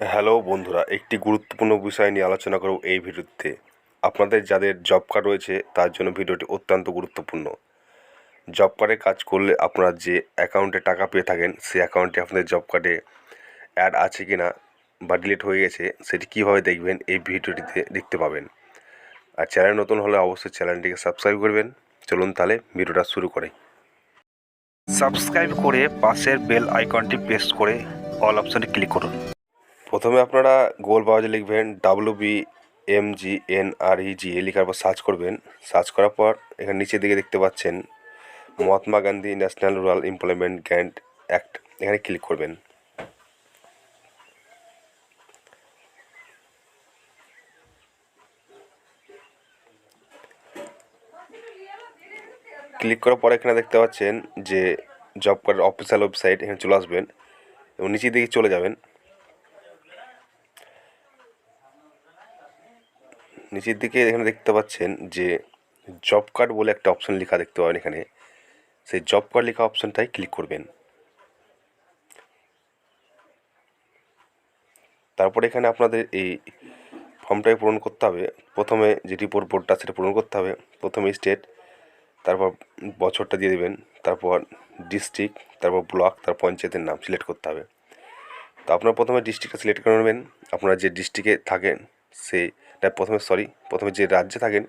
Hello বন্ধুরা, একটি গুরুত্বপূর্ণ বিষয় নিয়ে আলোচনা করব এই ভিডিওতে। আপনাদের যাদের জব কার্ড রয়েছে, তার জন্য ভিডিওটি অত্যন্ত গুরুত্বপূর্ণ। জব কার্ডে কাজ করলে আপনারা যে অ্যাকাউন্টে টাকা পেয়ে থাকেন, সেই অ্যাকাউন্টে আপনাদের জব কার্ডে অ্যাড আছে কি না বা ডিলিট হয়ে গেছে, সেটি কীভাবে দেখবেন এই ভিডিওটিতে দেখতে পাবেন। আর চ্যানেল নতুন হলে অবশ্যই চ্যানেলটিকে সাবস্ক্রাইব করবেন। চলুন তাহলে ভিডিওটা শুরু করে। সাবস্ক্রাইব করে পাশের বেল আইকনটি প্রেস করে অল অপশনে ক্লিক করুন। প্রথমে আপনারা গুগল ব্রাউজারে লিখবেন W B M G N R E G A লেখার পর সার্চ করবেন। সার্চ করার পর এখানে নিচের দিকে দেখতে পাচ্ছেন Mahatma Gandhi national rural employment grant act এখানে ক্লিক করবেন। ক্লিক করার পর এখানে দেখতে পাচ্ছেন যে জব কার্ডের অফিসিয়াল ওয়েবসাইট এখানে চলে আসবেন এবং নিচের দিকে চলে যাবেন। নিচের দিকে এখানে দেখতে পাচ্ছেন যে জব কার্ড বলে একটা অপশন লেখা দেখতে পাবেন এখানে। সেই জব কার্ড লেখা অপশনটাই ক্লিক করবেন। তারপরে এখানে আপনাদের এই ফর্মটাকে পূরণ করতে হবে। প্রথমে যে রিপোর্ট বোর্ডটা সেটা পূরণ করতে হবে। প্রথমে স্টেট তারপর বছরটা দিয়ে দেবেন, তারপর ডিস্ট্রিক্ট তারপর ব্লক তার পঞ্চায়েতের নাম সিলেক্ট করতে হবে। তো আপনারা প্রথমে ডিস্ট্রিক্টটা সিলেক্ট করে নেবেন। আপনারা যে ডিস্ট্রিক্টে থাকেন সেইটা প্রথমে সরি প্রথমে যে রাজ্যে থাকেন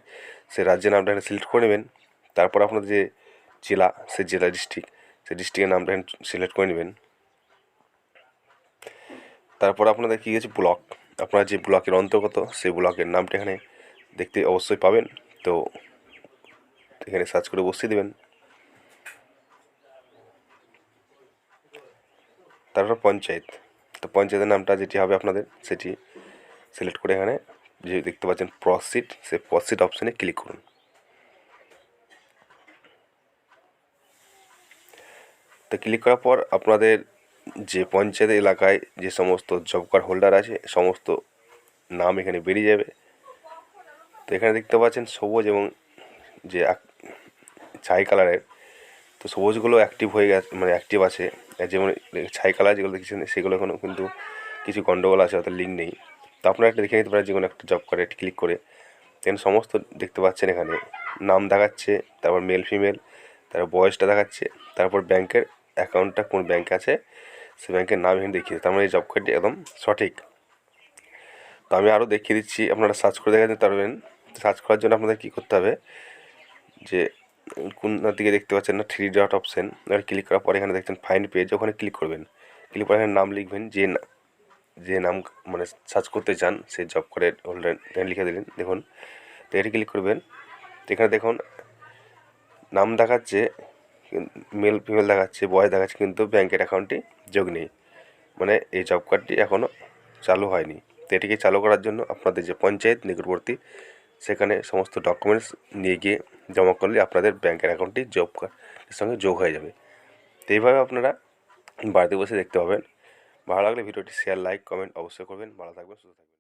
সেই রাজ্যের নামটা এখানে সিলেক্ট করে নেবেন। তারপর আপনাদের যে জেলা সেই জেলা ডিস্ট্রিক্ট সেই ডিস্ট্রিক্টের নামটা এখানে সিলেক্ট করে নেবেন। তারপর আপনাদের কী গেছে ব্লক আপনারা যে ব্লকের অন্তর্গত, সেই ব্লকের নামটা এখানে দেখতে অবশ্যই পাবেন। তো এখানে সার্চ করে বসিয়ে দেবেন। তারপর পঞ্চায়েত। তো পঞ্চায়েতের নামটা যেটি হবে আপনাদের, সেটি সিলেক্ট করে এখানে যে দেখতে পাচ্ছেন প্রসিড সে প্রসিড অপশানে ক্লিক করুন। তো ক্লিক করার পর আপনাদের যে পঞ্চায়েত এলাকায় যে সমস্ত জব কার্ড হোল্ডার আছে, সমস্ত নাম এখানে বেরিয়ে যাবে। তো এখানে দেখতে পাচ্ছেন সবুজ এবং যে ছাই কালারের তো সবুজগুলো অ্যাক্টিভ হয়ে গেছে মানে অ্যাক্টিভ আছে। যেমন ছাই কালার যেগুলো দেখছেন, সেগুলো এখনও কিন্তু কিছু গন্ডগোল আছে, অর্থাৎ লিঙ্ক নেই। তো আপনারা একটা দেখে নিতে পারেন, যে কোনো একটা জব কার্ডে ক্লিক করে। এখানে সমস্ত দেখতে পাচ্ছেন এখানে, নাম দেখাচ্ছে, তারপর মেল ফিমেল তারপর বয়সটা দেখাচ্ছে, তারপর ব্যাংকের অ্যাকাউন্টটা কোন ব্যাংকে আছে সে ব্যাংকের নাম এখানে দেখিয়ে তার মানে এই জব কার্ডটি একদম সঠিক। তো আমি আরও দেখিয়ে দিচ্ছি, আপনারা সার্চ করে দেখা দিতে পারবেন। সার্চ করার জন্য আপনাদের কী করতে হবে, যে কোন দিকে দেখতে পাচ্ছেন না থ্রি ডট অপশান এবার ক্লিক করার পরে এখানে দেখছেন ফাইন পেজ ওখানে ক্লিক করবেন। ক্লিক করে এখানে নাম লিখবেন, যে যে নাম মানে সার্চ করতে চান, সেই জব কার্ডের হোল্ডার লিখে দিলেন। দেখুন, তো এটি ক্লিক করবেন। তো এখানে দেখুন, নাম দেখাচ্ছে মেল ফিমেল দেখাচ্ছে বয়স দেখাচ্ছে, কিন্তু ব্যাংকের অ্যাকাউন্টটি যোগ নেই। মানে এই জব কার্ডটি এখনও চালু হয়নি। তো এটিকে চালু করার জন্য আপনাদের যে পঞ্চায়েত, নিকটবর্তী, সেখানে সমস্ত ডকুমেন্টস নিয়ে গিয়ে জমা করলে আপনাদের ব্যাংকের অ্যাকাউন্টটি জব কার্ডের সঙ্গে যোগ হয়ে যাবে। তো এইভাবে আপনারা বাড়িতে বসে দেখতে পাবেন। ভালো লাগলে ভিডিওটি শেয়ার লাইক কমেন্ট অবশ্যই করবেন। ভালো থাকবেন সুস্থ থাকবেন।